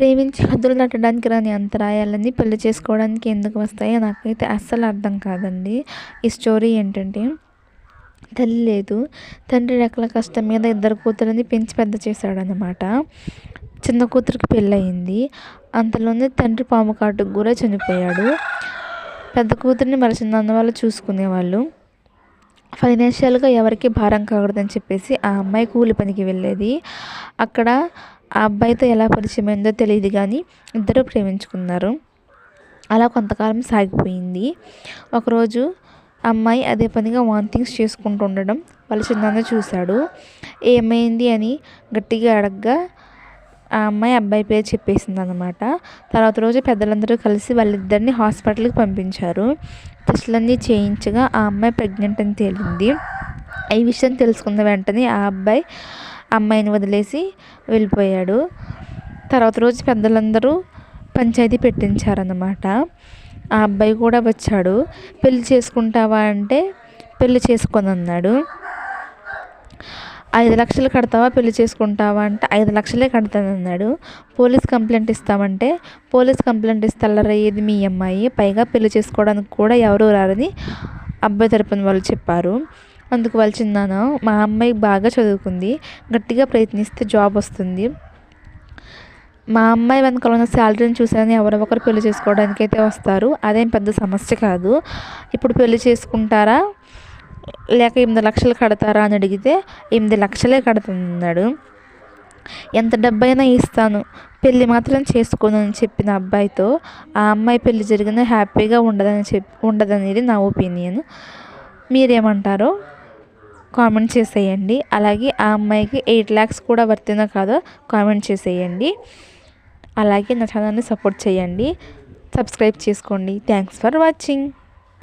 ప్రేమించి హద్దులు దాటడానికి రాని అంతరాయాలన్నీ పెళ్ళి చేసుకోవడానికి ఎందుకు వస్తాయో నాకైతే అస్సలు అర్థం కాదండి. ఈ స్టోరీ ఏంటంటే తల్లి లేదు. తండ్రి రెక్కల కష్టం మీద ఇద్దరు కూతురిని పెంచి పెద్ద చేశాడనమాట చిన్న కూతురికి పెళ్ళయింది. అంతలోనే తండ్రి పాము కాటుకు కూడా చనిపోయాడు. పెద్ద కూతురిని మరి చిన్న వాళ్ళు చూసుకునేవాళ్ళు. ఫైనాన్షియల్గా ఎవరికి భారం కాకూడదని చెప్పేసి ఆ అమ్మాయి కూలి పనికి వెళ్ళేది. అక్కడ ఆ అబ్బాయితో ఎలా పరిచయమైందో తెలియదు కానీ ఇద్దరు ప్రేమించుకున్నారు. అలా కొంతకాలం సాగిపోయింది. ఒకరోజు అమ్మాయి అదే పనిగా వాంతింగ్స్ చేసుకుంటూ ఉండడం వాళ్ళ చిన్నాన్న చూశాడు. ఏమైంది అని గట్టిగా అడగ్గా ఆ అమ్మాయి అబ్బాయి పేరు చెప్పేసింది అనమాట తర్వాత రోజు పెద్దలందరూ కలిసి వాళ్ళిద్దరిని హాస్పిటల్కి పంపించారు. టెస్టులన్నీ చేయించగా ఆ అమ్మాయి ప్రెగ్నెంట్ అని తేలింది. ఈ విషయం తెలుసుకున్న వెంటనే ఆ అబ్బాయి అమ్మాయిని వదిలేసి వెళ్ళిపోయాడు. తర్వాత రోజు పెద్దలందరూ పంచాయతీ పెట్టించారన్నమాట. ఆ అబ్బాయి కూడా వచ్చాడు. పెళ్ళి చేసుకుంటావా అంటే పెళ్ళి చేసుకొని అన్నాడు ఐదు లక్షలు కడతావా? పెళ్ళి చేసుకుంటావా అంటే ఐదు లక్షలే కడతానన్నాడు. పోలీస్ కంప్లైంట్ ఇస్తామంటే పోలీస్ కంప్లైంట్ ఇస్తారయ్యేది మీ అమ్మాయి? పైగా పెళ్ళి చేసుకోవడానికి కూడా ఎవరు రారని అబ్బాయి తరపున వాళ్ళు చెప్పారు. అందుకు వాళ్ళు చిన్నాను. మా అమ్మాయి బాగా చదువుకుంది. గట్టిగా ప్రయత్నిస్తే జాబ్ వస్తుంది. మా అమ్మాయి వెనకాల ఉన్న శాలరీని చూసాను ఎవరో ఒకరు పెళ్ళి చేసుకోవడానికి అయితే వస్తారు. అదేం పెద్ద సమస్య కాదు. ఇప్పుడు పెళ్ళి చేసుకుంటారా? లేక ఎనిమిది లక్షలు కడతారా అని అడిగితే ఎనిమిది లక్షలే కడుతున్నాడు ఎంత డబ్బైనా ఇస్తాను. పెళ్ళి మాత్రం చేసుకోను అని చెప్పిన అబ్బాయితో ఆ అమ్మాయి పెళ్ళి జరిగిన హ్యాపీగా ఉండదని చెప్ ఉండదనేది నా ఒపీనియన్. మీరేమంటారో? కామెంట్ చేసేయండి. అలాగే ఆ అమ్మాయికి ఎయిట్ ల్యాక్స్ కూడా వర్తిందో కాదో కామెంట్ చేసేయండి. అలాగే నా ఛానల్ని సపోర్ట్ చేయండి. సబ్స్క్రైబ్ చేసుకోండి. Thanks for watching.